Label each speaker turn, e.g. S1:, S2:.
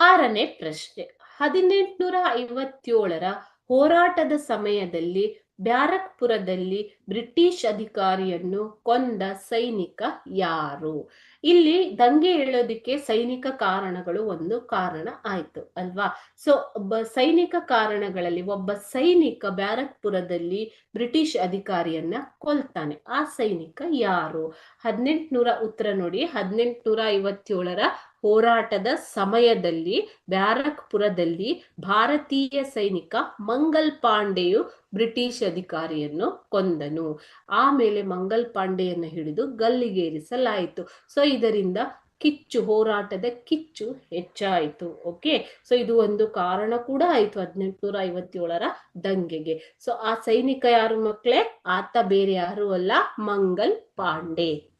S1: ಆರನೇ ಪ್ರಶ್ನೆ ಹದಿನೆಂಟುನೂರ ಐವತ್ತೇಳರ ಹೋರಾಟದ ಸಮಯದಲ್ಲಿ ಬ್ಯಾರಕ್ಪುರದಲ್ಲಿ ಬ್ರಿಟಿಷ್ ಅಧಿಕಾರಿಯನ್ನು ಕೊಂದ ಸೈನಿಕ ಯಾರು? ಇಲ್ಲಿ ದಂಗೆ ಏಳೋದಿಕ್ಕೆ ಸೈನಿಕ ಕಾರಣಗಳು ಒಂದು ಕಾರಣ ಆಯ್ತು ಅಲ್ವಾ? ಸೊ ಒಬ್ಬ ಸೈನಿಕ ಕಾರಣಗಳಲ್ಲಿ ಒಬ್ಬ ಸೈನಿಕ ಬ್ಯಾರಕ್ಪುರದಲ್ಲಿ ಬ್ರಿಟಿಷ್ ಅಧಿಕಾರಿಯನ್ನ ಕೊಲ್ತಾನೆ. ಆ ಸೈನಿಕ ಯಾರು? ಹದಿನೆಂಟುನೂರ, ಉತ್ತರ ನೋಡಿ ಹದಿನೆಂಟುನೂರ ಐವತ್ತೇಳರ ಹೋರಾಟದ ಸಮಯದಲ್ಲಿ ಬ್ಯಾರಕ್ಪುರದಲ್ಲಿ ಭಾರತೀಯ ಸೈನಿಕ ಮಂಗಲ್ ಪಾಂಡೆಯು ಬ್ರಿಟಿಷ್ ಅಧಿಕಾರಿಯನ್ನು ಕೊಂದನು. ಆಮೇಲೆ ಮಂಗಲ್ ಪಾಂಡೆಯನ್ನು ಹಿಡಿದು ಗಲ್ಲಿಗೇರಿಸಲಾಯಿತು. ಸೊ, ಇದರಿಂದ ಕಿಚ್ಚು, ಹೋರಾಟದ ಕಿಚ್ಚು ಹೆಚ್ಚಾಯಿತು. ಓಕೆ? ಸೊ, ಇದು ಒಂದು ಕಾರಣ ಕೂಡ ಆಯ್ತು ಹದಿನೆಂಟುನೂರ ಐವತ್ತೇಳರ ದಂಗೆಗೆ. ಸೊ, ಆ ಸೈನಿಕ ಯಾರು ಮಕ್ಕಳೇ? ಆತ ಬೇರೆ ಯಾರು ಅಲ್ಲ, ಮಂಗಲ್ ಪಾಂಡೆ.